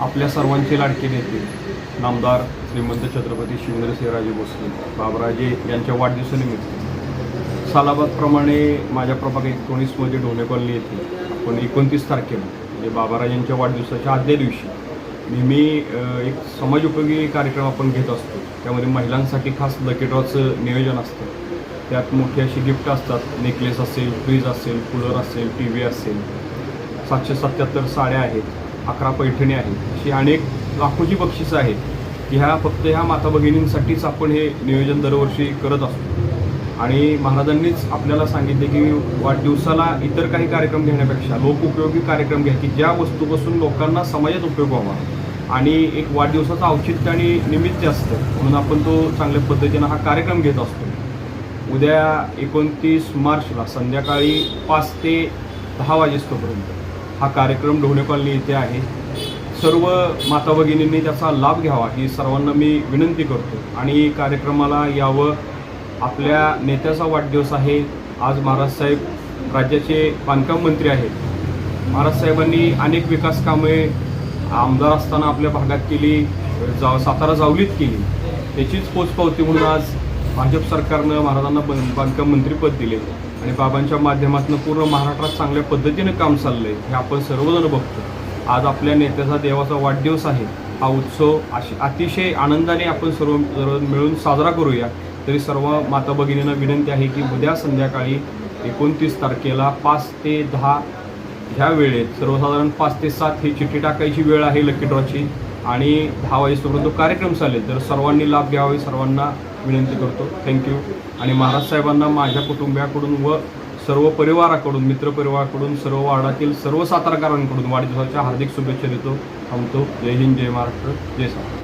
आपल्या सर्वांचे लाडके नेते नामदार श्रीमंत छत्रपती शिवेंद्रसिंहराजे भोसले बाबराजे यांच्या वाढदिवसानिमित्त. सालाबादप्रमाणे माझ्या प्रभाग एकोणीसमध्ये ढोणे कॉलनी येथे आपण एकोणतीस तारखेला म्हणजे बाबाराजांच्या वाढदिवसाच्या आदल्या दिवशी नेहमी एक समाजोपयोगी कार्यक्रम आपण घेत असतो. त्यामध्ये महिलांसाठी खास लकेटॉचं नियोजन असतं. त्यात मोठी अशी गिफ्ट असतात. नेकलेस असेल फ्रीज असेल कूलर असेल टी व्ही असेल. सातशे सत्याहत्तर साड्या आहेत. अकरा पैठणी आहेत. अशी अनेक लाखोची बक्षिसं आहेत. की ह्या फक्त ह्या माता भगिनींसाठीच आपण हे नियोजन दरवर्षी करत असतो. आणि महाराजांनीच आपल्याला सांगितले की वाढदिवसाला इतर काही कार्यक्रम घेण्यापेक्षा लोकउपयोगी कार्यक्रम घ्या की ज्या वस्तूपासून लोकांना समाजात उपयोग व्हावा. आणि एक वाढदिवसाचं औचित्य आणि निमित्त असतं. म्हणून आपण तो चांगल्या पद्धतीनं हा कार्यक्रम घेत असतो. उद्या एकोणतीस मार्चला संध्याकाळी पाच ते दहा वाजेस्तोपर्यंत. हा कार्यक्रम ढोणे कॉलनी आहे. सर्व माता भगिनींनी त्याचा लाभ घ्यावा ही सर्वांना मी विनंती करतो. आणि कार्यक्रमाला यावं आपल्या नेत्याचा वाढदिवस आहे. आज महाराज साहेब राज्याचे बांधकाम मंत्री आहेत. महाराज साहेबांनी अनेक विकास कामे आमदार असताना आपल्या भागात केली जा सातारा जावलीत केली. त्याचीच पोचपावती म्हणून आज भाजप सरकारनं महाराजांना बांधकाम मंत्रीपद दिले. आणि बाबांच्या माध्यमातून पूर्ण महाराष्ट्रात चांगल्या पद्धतीनं काम चाललंय हे आपण सर्वजण बघतो. आज आपल्या नेत्याचा देवाचा वाढदिवस आहे. हा उत्सव अशी अतिशय आनंदाने आपण सर्व सर्व मिळून साजरा करूया. तरी सर्व माता भगिनींना विनंती आहे की उद्या संध्याकाळी एकोणतीस तारखेला पाच ते दहा ह्या वेळेत सर्वसाधारण पाच ते सात ही चिठ्ठी टाकायची वेळ आहे लकी ड्रॉची. आणि दहा वाजेपर्यंत तो कार्यक्रम चालेल तर सर्वांनी लाभ घ्यावे सर्वांना विनंती करतो. थँक्यू आणि महाराज साहेबांना माझ्या कुटुंबियाकडून व सर्व परिवाराकडून मित्रपरिवाराकडून सर्व वाडातील सर्व सातारकरांकडून वाढदिवसाच्या हार्दिक शुभेच्छा देतो थांबतो. जय हिंद जय महाराष्ट्र जय सातारा.